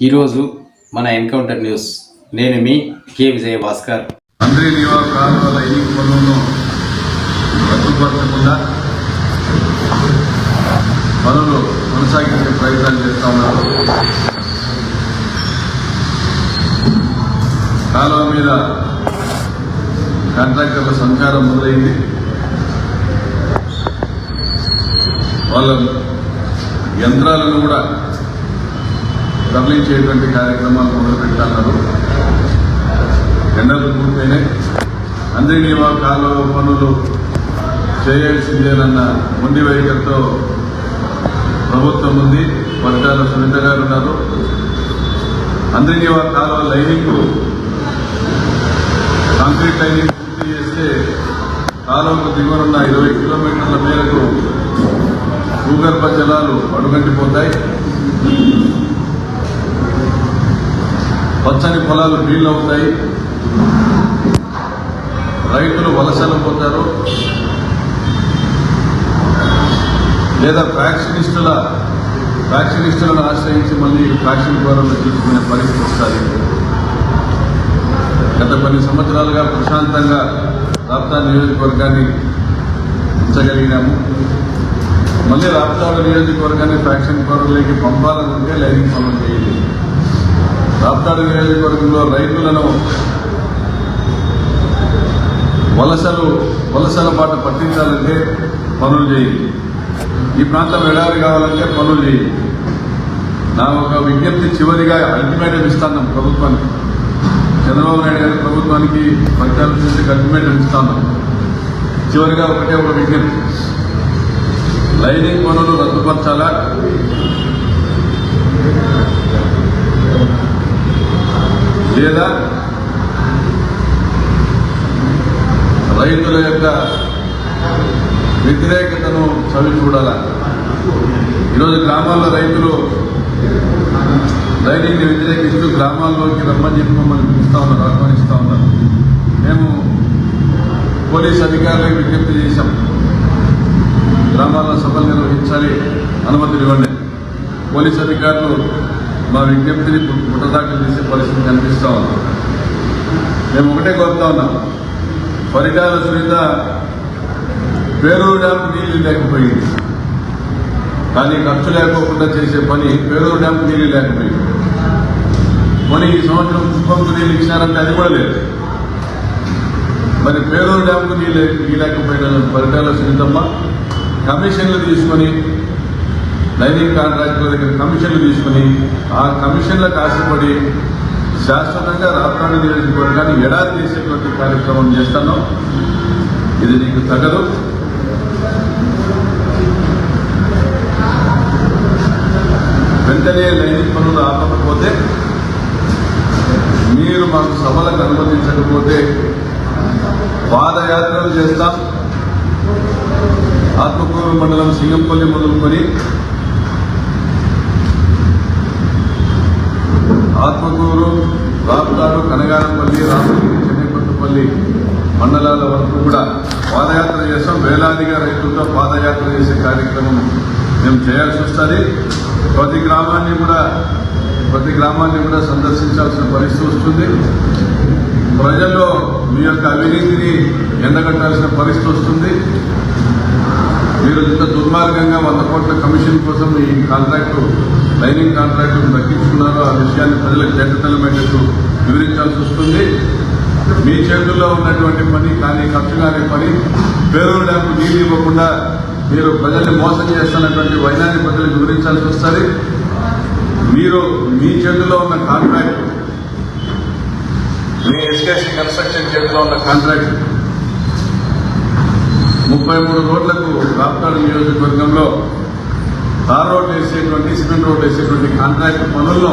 ఈరోజు మన encounter news. నేను మీ కె విజయ భాస్కర్ మంత్రి నియోజకవర్గాల ఎన్నిక పనులను రద్దుపరచకుండా పనులు కొనసాగించే ప్రయత్నాలు చేస్తా ఉన్నారు. కాలువ మీద కాంట్రాక్టర్ల సంచారం మొదలైంది. వాళ్ళ యంత్రాలను కూడా తరలించేటువంటి కార్యక్రమాలు మొదలు పెడుతున్నారు టెండర్లు పూర్తయినాయి. అందరినీ మా కాలువ పనులు చేయాల్సిందేనన్న మొండి వైఖరితో ప్రభుత్వం ఉంది. వర్గాల సునీత గారు ఉన్నారు. అందరినీ మా కాలువ లైనింగ్ కాంక్రీట్ లైనింగ్ పూర్తి చేస్తే కాలువకు దిగువనున్న ఇరవై కిలోమీటర్ల మేరకు భూగర్భ జలాలు అడుగంటిపోతాయి. పచ్చని పొలాలు నీళ్ళు అవుతాయి. రైతులు వలసలు పోతారు. లేదా ఫ్యాక్షనిస్టుల ఫ్యాక్షనిస్టులను ఆశ్రయించి మళ్ళీ ఫ్యాక్షన్ ద్వారా తీసుకునే పరిస్థితి వస్తుంది. గత కొన్ని సంవత్సరాలుగా ప్రశాంతంగా రాప్తా నియోజకవర్గాన్ని ఉంచగలిగినాము. మళ్ళీ రాప్తాడు నియోజకవర్గాన్ని ఫ్యాక్షన్ పరువులకి పంపాలనుకుంటే లైనింగ్ పనులు చేయాలి రాప్తాడు నియోజకవర్గంలో రైతులను వలసలు వలసల పాట పట్టించాలంటే పనులు చేయాలి ఈ ప్రాంతం ఎడారి కావాలంటే పనులు చేయాలి నా ఒక విజ్ఞప్తి చివరిగా అల్టిమేటం ఇస్తాను ప్రభుత్వానికి. చంద్రబాబు నాయుడు గారి ప్రభుత్వానికి ఫలితాలు చూసి అల్టిమేటం ఇస్తాను. చివరిగా ఒకటే ఒక విజ్ఞప్తి. లైనింగ్ పనులు రద్దుపరచాలా? లేదా? రైతుల యొక్క వ్యతిరేకతను చవి చూడాలా? ఈరోజు గ్రామాల్లో రైతులు రైతుని వ్యతిరేకిస్తూ గ్రామాల్లోకి రమ్మని చెప్పి మమ్మల్ని పిలుస్తా ఉన్నారు ఆహ్వానిస్తూ ఉన్నారు. మేము పోలీస్ అధికారులకు విజ్ఞప్తి చేశాం. గ్రామాల్లో సభలు నిర్వహించాలి. అనుమతులు ఇవ్వండి. పోలీస్ అధికారులు మా విజ్ఞప్తిని పుట్టదాఖలు చేసే పరిస్థితి కనిపిస్తూ ఉంది. మేము ఒకటే కోరుతా ఉన్నాం. పరిటాల సునీత పేరూరు డ్యామ్ నీళ్ళు లేకపోయింది. కానీ ఖర్చు లేకోకుండా చేసే పని పేరూరు డ్యామ్ నీళ్ళు లేకపోయింది. మరి ఈ సంవత్సరం కుప్పంకు నీళ్ళు ఇచ్చినారంటే అది కూడా లేదు. మరి పేరూరు డ్యామ్కు నీళ్ళు నీళ్ళకపోయిన పరిటాల సునీతమ్మ కమిషన్లు తీసుకొని లైనింగ్ కాంట్రాక్టుల దగ్గర కమిషన్లు తీసుకుని ఆ కమిషన్లకు ఆశపడి శాశ్వతంగా రాష్ట్రాన్ని నియోజకవర్గాన్ని ఎడారి చేసేటువంటి కార్యక్రమం చేస్తాను. ఇది నీకు తగదు. వెంటనే లైనింగ్ పనులు ఆపకపోతే మీరు మాకు సభలకు అనుమతించకపోతే పాదయాత్రలు చేస్తాం. ఆత్మకూరు మండలం సింగంపల్లి మొదలుకొని ఆత్మకూరు రాప్తాడు కనగానపల్లి రామగిరి చెన్నైపట్టుపల్లి మండలాల వరకు కూడా పాదయాత్ర చేస్తాం. వేలాదిగా రైతులతో పాదయాత్ర చేసే కార్యక్రమం మేము చేయాల్సి వస్తుంది. ప్రతి గ్రామాన్ని కూడా ప్రతి గ్రామాన్ని కూడా సందర్శించాల్సిన పరిస్థితి వస్తుంది. ప్రజల్లో మీ యొక్క అవినీతిని ఎండగట్టాల్సిన పరిస్థితి వస్తుంది. మీరు ఇంత దుర్మార్గంగా వంద కోట్ల కమిషన్ కోసం ఈ కాంట్రాక్టు లైనింగ్ కాంట్రాక్టు దక్కించుకున్నారో ఆ విషయాన్ని ప్రజలకు చేతతలమయ్యేట్టు వివరించాల్సి వస్తుంది. మీ చేతుల్లో ఉన్నటువంటి పని కానీ ఖర్చు కాని పని పేరూరు డ్యాంకు నీళ్ళు ఇవ్వకుండా మీరు ప్రజల్ని మోసం చేస్తున్నటువంటి వైనాన్ని ప్రజలకు వివరించాల్సి వస్తుంది. మీరు మీ చేతుల్లో ఉన్న కాంట్రాక్ట్ మీ ఎస్కేసీ కన్స్ట్రక్షన్ చేతిలో ఉన్న కాంట్రాక్ట్ ముప్పై మూడు రోడ్లకు రాప్తాడు నియోజకవర్గంలో తార్ రోడ్ వేసేటువంటి సిమెంట్ రోడ్ వేసేటువంటి కాంట్రాక్ట్ పనుల్లో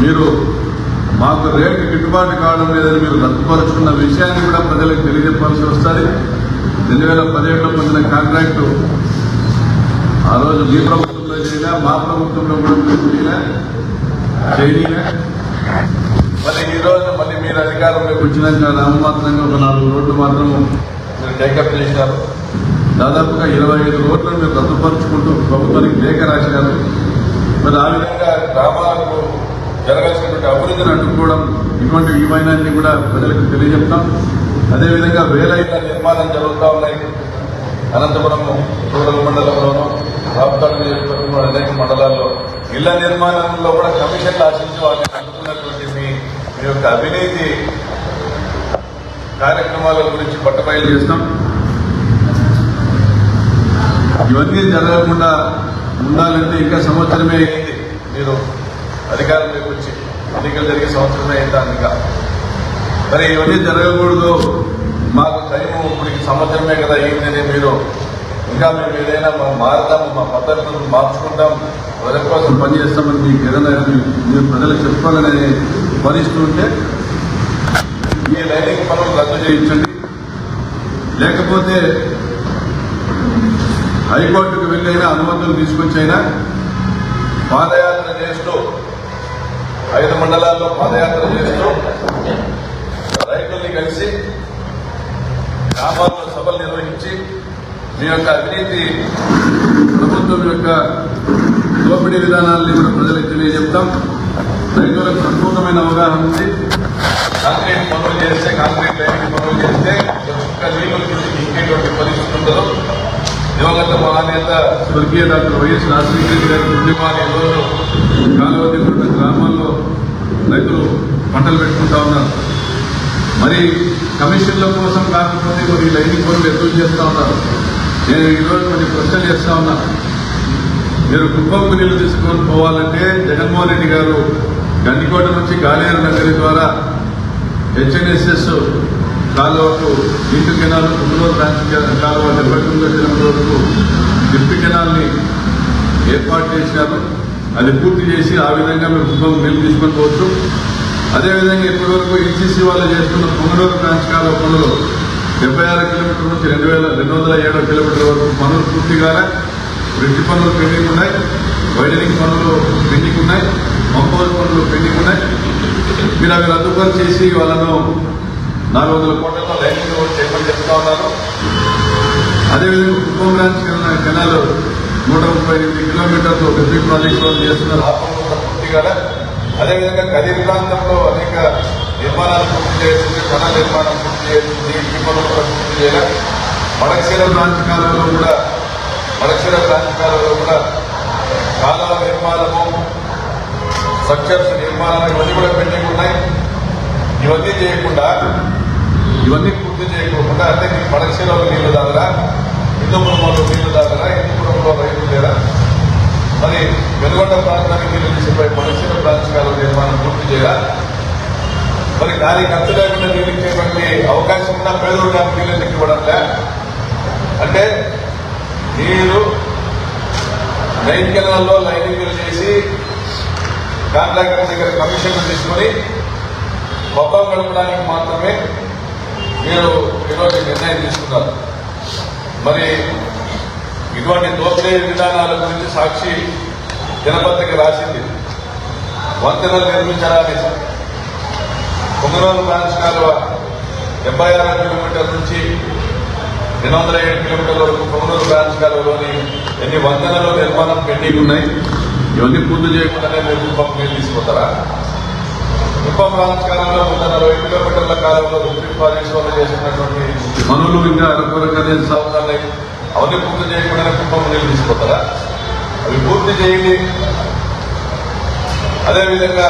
మీరు మాకు రేటు గిట్టుబాటు కావడం లేదని మీరు రద్దుపరుచుకున్న విషయాన్ని కూడా ప్రజలకు తెలియజెప్పాల్సి వస్తుంది. రెండు వేల పదిహేడులో పొందిన కాంట్రాక్టు ఆ రోజు మీ ప్రభుత్వంలో చేయలే మా ప్రభుత్వంలో కూడా మీరు చేయలే చేయలే మళ్ళీ ఈ రోజు మళ్ళీ మీరు అధికారంలోకి వచ్చినాక నామమాత్రంగా ఒక నాలుగు రోడ్లు మాత్రం మీరు టేకప్ చేశారు దాదాపుగా ఇరవై ఐదు రోడ్లను మీరు రద్దుపరుచుకుంటూ ప్రభుత్వానికి లేఖ రాశారు. మరి ఆ విధంగా గ్రామాలకు జరగాల్సినటువంటి అభివృద్ధిని అడ్డుకోవడం ఇటువంటి ఏమైనా కూడా ప్రజలకు తెలియజెప్తాం. అదేవిధంగా వేల ఇళ్ళ నిర్మాణం జరుగుతూ ఉన్నాయి. అనంతపురము రూరల్ మండలంలోనూ రాప్తాడు నియోజకవర్గంలో అనేక మండలాల్లో ఇళ్ళ నిర్మాణంలో కూడా కమిషన్లు ఆశించి వారిని అందుకున్నటువంటి మీ మీ యొక్క అవినీతి కార్యక్రమాల గురించి పట్టబయలు చేస్తాం. ఇవన్నీ జరగకుండా ఉండాలంటే ఇంకా సంవత్సరమే అయింది. మీరు అధికారంలోకి వచ్చి ఎన్నికలు జరిగే సంవత్సరమే అయిందా మరి ఇవన్నీ జరగకూడదు. మాకు టైము ఇప్పుడు సంవత్సరమే కదా అయిందని మీరు ఇంకా మేము ఏదైనా మా- మారుతాము మా పద్ధతులను మార్చుకుంటాం ప్రజల కోసం పనిచేస్తామని మీకు ఏదైనా మీరు ప్రజలకు చెప్పుకోవాలని భరిస్తుంటే ఉంటే ఈ లైనింగ్ పనులు రద్దు చేయించండి. లేకపోతే హైకోర్టుకు వెళ్ళైనా అనుమతులు తీసుకొచ్చైనా పాదయాత్ర చేస్తూ ఐదు మండలాల్లో పాదయాత్ర చేస్తూ రైతుల్ని కలిసి గ్రామాల్లో సభలు నిర్వహించి మీ యొక్క అవినీతి ప్రభుత్వం యొక్క దోపిడీ విధానాలని కూడా ప్రజలకు తెలియజెప్తాం. రైతులకు సంపూర్ణమైన అవగాహన ఉంది. కాంక్రీట్ పనులు చేస్తే కాంక్రీట్ లైన్ పనులు చేస్తే నీళ్ళు ఇంకేటువంటి పరిస్థితి ఉండదు. దివంగత మహానేత స్వర్గీయ డాక్టర్ వైఎస్ రాజశేఖర గారి కుటుంబాన్ని ఈరోజు కాలువ దిగుతున్న గ్రామాల్లో రైతులు పంటలు పెట్టుకుంటా ఉన్నారు. మరి కమిషన్ల కోసం కాకపోతే కొన్ని లైనింగ్ పనులు ఎదురు చేస్తూ ఉన్నారు? నేను ఈరోజు కొన్ని ప్రశ్నలు చేస్తా ఉన్నా. మీరు కుప్పంకు నీళ్ళు తీసుకొని పోవాలంటే జగన్మోహన్ రెడ్డి గారు గండికోట నుంచి గాలేరు నగరి ద్వారా హెచ్ఎన్ఎస్ఎస్ కాలువకు నీటి కెనాల్ కుందూరు బ్రాంచ్ కాలువ డెబ్బై తొమ్మిదో కిలోమీటర్ వరకు డిప్టి కెనాల్ని ఏర్పాటు చేశారు. అది పూర్తి చేసి ఆ విధంగా మేము కుప్పం నీళ్ళు తీసుకొని పోవచ్చు. అదేవిధంగా ఇప్పటివరకు ఎన్సిసి వాళ్ళు చేస్తున్న పొంగనూరు బ్రాంచ్ కాలువ పనులు డెబ్బై ఆరు కిలోమీటర్ల నుంచి రెండు వేల రెండు వందల ఏడు కిలోమీటర్ల వరకు పనులు పూర్తి కాలే. బ్రిడ్జ్ పనులు పెండింగ్ ఉన్నాయి. వైడరింగ్ పనులు పెండింగ్ ఉన్నాయి. పంపోజ్ పనులు పెండింగ్ ఉన్నాయి. మీరు అవి రద్దుపరి చేసి వాళ్ళను నాలుగు వందల కోట్లతో లైనింగ్ చేయమని చెప్తా ఉన్నారు. అదేవిధంగా కుప్పం బ్రాంచ్ కెనా- కెనాల్ నూట ముప్పై ఎనిమిది కిలోమీటర్లు పెద్ద ప్రాజెక్టులో చేస్తున్నారు. ఆ పనులు పూర్తి కాలే. అదేవిధంగా కదిరి ప్రాంతంలో అనేక నిర్మాణాలు పూర్తి చేస్తుంది కెనాల్ నిర్మాణం పూర్తి చేస్తుంది ఈ పనులు కూడా పూర్తి చేయాలి. మడక్షీర బ్రాంచ్ కాలంలో కూడా మడక్షీర బ్రాంచ్ కాలంలో కూడా కాలువ నిర్మాణము స్ట్రక్చర్స్ నిర్మాణం ఇవన్నీ కూడా పెండింగ్ ఉన్నాయి. ఇవన్నీ చేయకుండా ఇవన్నీ పూర్తి చేయకుండా అంటే మీ పడక్షలో నీళ్ళు తాగరా? హిందూపురంలో నీళ్ళు తాగరా? హిందూపురంలో రైతులు లేరా? మరి వెనుగొండ ప్రాంతానికి నీళ్ళు తీసిపోయి పడక్షల ప్రాంతాల నిర్మాణం పూర్తి చేయరా? మరి దానికి ఖర్చు లేకుండా నీళ్ళు ఇచ్చేటువంటి అవకాశం ఉన్న పేదలు డ్యామ్ నీళ్ళు ఎందుకు ఇవ్వడంలే అంటే మీరు లైన్ కెనాల్లో లైనింగ్లు చేసి కాంట్రాక్టర్ దగ్గర కమిషన్లు తీసుకొని మొత్తం గడపడానికి మాత్రమే మీరు ఈరోజు నిర్ణయం తీసుకున్నారు. మరి ఇటువంటి దోపిడీ విధానాల గురించి సాక్షి దినపత్రిక రాసింది. వంతెనలు నిర్మించడానికి పొంగనూరు బ్రాంచ్ కాలువ డెబ్బై ఆరు కిలోమీటర్ల నుంచి రెండు వందల ఏడు కిలోమీటర్ల వరకు పొంగనూరు బ్రాంచ్ కాలువలోని ఎన్ని వంతెనలు నిర్మాణం పెండింగ్ ఉన్నాయి ఇవన్నీ పూర్తి చేయకుండానే మీరు కుప్పం తీసుకుంటారా తీసుకుపోతారా కుప్పం బ్రాంచ్ కాలంలో వంద నలభై కిలోమీటర్ల కాలంలో రిపీట్ ప్రాజెక్ట్స్ వల్ల చేసినటువంటి పనులు ఇంకా అరకొరగానే సాగుతున్నాయి అవన్నీ పూర్తి చేయకుండా కుప్పం నీళ్ళు తీసుకుపోతారా? అవి పూర్తి చేయండి. అదేవిధంగా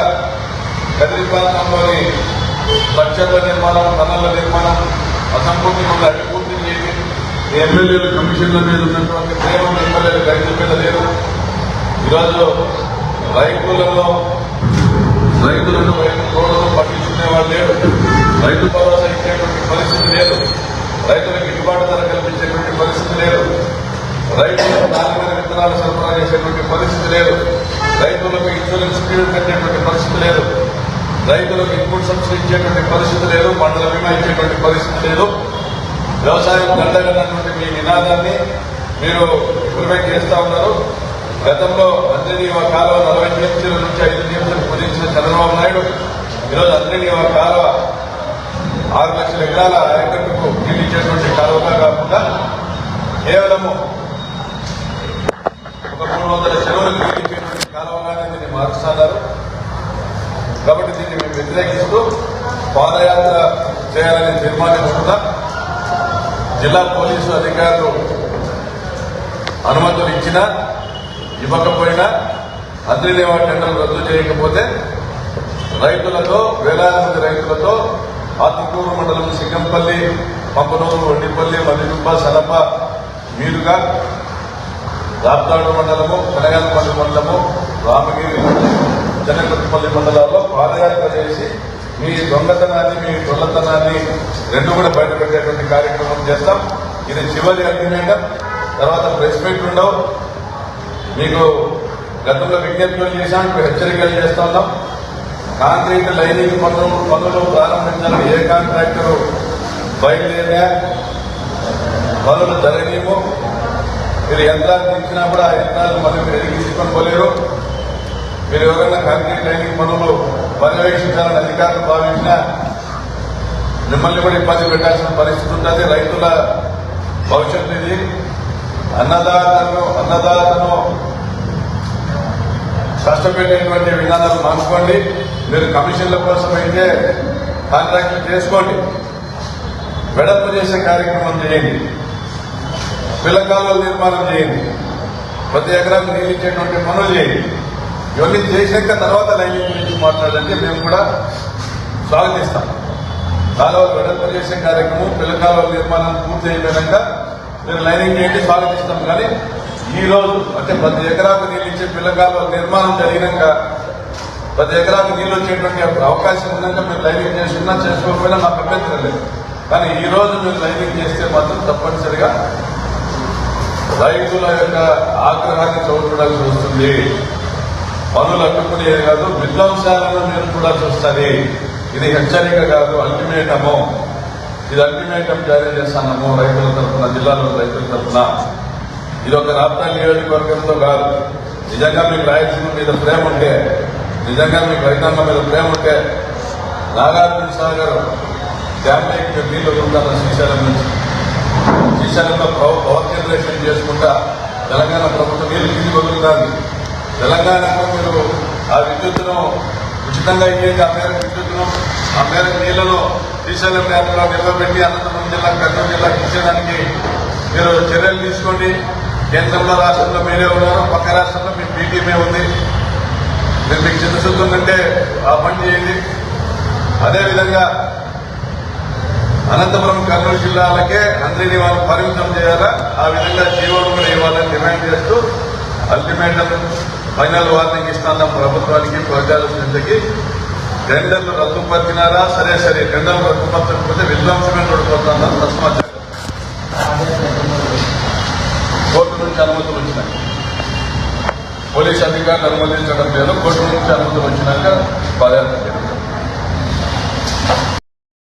కదిరి ప్రాంతంలోని స్ట్రక్చర్ల నిర్మాణం టన్నళ్ళ నిర్మాణం అసంపూర్తి ఉంది అవి పూర్తి చేయండి. ఎమ్మెల్యేలు కమిషన్ల మీద ఉన్నటువంటి ప్రేమ ఎమ్మెల్యేలు రైతుల మీద లేదు. ఈరోజు రైతులలో రైతులను రైతు తోడును పట్టించుకునే వాళ్ళు లేరు. రైతు భరోసా ఇచ్చేటువంటి పరిస్థితి లేదు. రైతులకు గిట్టుబాటు ధర కల్పించేటువంటి పరిస్థితి లేదు. రైతులకు నాలుగు విత్తనాలు సరఫరా చేసేటువంటి పరిస్థితి లేదు. రైతులకు ఇన్సూరెన్స్ స్కీమ్ కట్టేటువంటి పరిస్థితి లేదు. రైతులకు ఇన్పుట్ సబ్సిడీ ఇచ్చేటువంటి పరిస్థితి లేదు. పంటల బీమా ఇచ్చేటువంటి పరిస్థితి లేదు. వ్యవసాయం దండగన్నటువంటి మీ నినాదాన్ని మీరు ఇంప్లిమెంట్ చేస్తా ఉన్నారు. గతంలో అందరినీ ఒక కాలువ నలభై నిమిషాల నుంచి ఐదు నిమిషాలు కుదించిన చంద్రబాబు నాయుడు ఈరోజు అందరినీ ఒక కాలువ ఆరు లక్షల ఎకరాల ఆయకట్టుకు నీళ్ళు కాలువగా కాకుండా కేవలము ఒక మూడు వందల చెరువులకు నీళ్ళు కాలువగానే దీన్ని మారుస్తున్నారు కాబట్టి దీన్ని మేము వ్యతిరేకిస్తూ పాదయాత్ర చేయాలని తీర్మానించుకున్నాం జిల్లా పోలీసు అధికారులు అనుమతులు ఇచ్చినా ఇవ్వకపోయినా అంద్రినేవా టెండర్లు రద్దు చేయకపోతే రైతులతో వేలాది మంది రైతులతో ఆత్మకూరు మండలం సింగంపల్లి పంపనూరు ఒండిపల్లి మల్లిగుప్ప సలప మీరుగా రాప్తాడు మండలము కనగానపల్లి మండలము రామగిరి జనకపల్లి మండలాల్లో పాదయాత్ర చేసి మీ దొంగతనాన్ని మీ దొల్లతనాన్ని రెండు కూడా బయటపెట్టేటువంటి కార్యక్రమం చేస్తాం. ఇది చివరి అగ్రిమెంట్. తర్వాత ప్రెస్ మీట్ ఉండవు. మీకు గతంలో విజ్ఞప్తులు చేశాం హెచ్చరికలు చేస్తా ఉన్నాం. కాంక్రీట్ లైనింగ్ పనులు పనులు ప్రారంభించాలని ఏ కాంట్రాక్టరు బయలుదేరా పనులు జరగలేము మీరు యంత్రాలు తెచ్చినా కూడా ఆ యంత్రాలు మళ్ళీ మీరు ఎదిగించుకొని తీసుకొని పోలేరు. మీరు ఎవరైనా కాంక్రీట్ లైనింగ్ పనులు పర్యవేక్షించాలని అధికారులు భావించినా మిమ్మల్ని కూడా ఇబ్బంది పెట్టాల్సిన పరిస్థితి ఉంటుంది. రైతుల భవిష్యత్తు ఇది. అన్నదాతను అన్నదాతను కష్టపెట్టేటువంటి విధానాలు మార్చుకోండి. మీరు కమిషన్ల కోసం అయితే కాంట్రాక్ట్లు చేసుకోండి. వెడల్పు చేసే కార్యక్రమం చేయండి. పిల్లకాలు నిర్మాణం చేయండి. ప్రతి ఎకరాకు నీళ్ళు ఇచ్చేటువంటి పనులు చేయండి. ఇవన్నీ చేశాక తర్వాత లైనింగ్ గురించి మాట్లాడండి. మేము కూడా స్వాగతిస్తాం. కాలువలు వెడల్పు చేసే కార్యక్రమం పిల్లకాలువల నిర్మాణం పూర్తి అయిపోయాక మీరు లైనింగ్ చేయండి స్వాగతిస్తాం కానీ ఈ రోజు అంటే ప్రతి ఎకరాకు నీళ్ళు ఇచ్చే పిల్లకాలువల నిర్మాణం జరిగినాక ప్రతి ఎకరాకు నీళ్ళు వచ్చేటువంటి అవకాశం ఉన్నాక మీరు లైనింగ్ చేసుకున్నా చేసుకోకపోయినా మాకు అభ్యంతరం లేదు. కానీ ఈ రోజు మీరు లైనింగ్ చేస్తే మాత్రం తప్పనిసరిగా రైతుల యొక్క ఆగ్రహాన్ని చూడాల్సి వస్తుంది. పనులు అడ్డుకునేది కాదు విధ్వంసాలను మీరు చూడాల్సి వస్తుంది ఇది హెచ్చరిక కాదు అల్టిమేటము ఇది అల్టిమేటం జారీ చేస్తున్నాము రైతుల తరఫున జిల్లాలో రైతుల తరఫున. ఇది ఒక రాప్తా నియోజకవర్గంతో కాదు. నిజంగా మీకు రాయలసీమ మీద ప్రేమ ఉంటే నిజంగా మీకు రైతాంగం మీద ప్రేమ ఉంటే నాగార్జున సాగర్ డ్యామ్ మీరు నీళ్ళు వదులుతారు శ్రీశైలం నుంచి. శ్రీశైలంలో పవర్ జనరేషన్ చేసుకుంటా తెలంగాణ ప్రభుత్వం నీళ్ళు తిరిగి వదులుతుంది. తెలంగాణకు మీరు ఆ విద్యుత్తును ఉచితంగా ఇచ్చేది ఆ మేరకు విద్యుత్తును ఆ మేరకు నీళ్ళను శ్రీశైలం డ్యాంలో నిలబెట్టి అనంతపురం జిల్లా కర్నూలు జిల్లాకు ఇచ్చేదానికి మీరు చర్యలు తీసుకోండి. కేంద్రంలో రాష్ట్రంలో మీరే ఉన్నారు. పక్క రాష్ట్రంలో మీ పీటీమే ఉంది. మీరు మీకు చిత్తశుద్ధి ఉందంటే ఆ పని చేయండి. అదేవిధంగా అనంతపురం కర్నూలు జిల్లాలకే అందరినీ వాళ్ళు పరిమితం చేయాలా? ఆ విధంగా జీవోలు కూడా ఇవ్వాలని డిమాండ్ చేస్తూ అల్టిమేటం ఫైనల్ వార్నింగ్ ఇస్తున్నాం ప్రభుత్వానికి ప్రజాస్వామ్యకి టెండర్లు రద్దుపరిచినారా సరే సరే టెండర్లు రద్దుపరచకపోతే విధ్వంసమే పడిపోతున్నారు తస్మాత్ కోర్టు నుంచి అనుమతులు వచ్చినాయి. పోలీస్ అధికారులు అనుమతించడం లేదు. కోర్టు నుంచి అనుమతులు వచ్చినాక పాదయాత్ర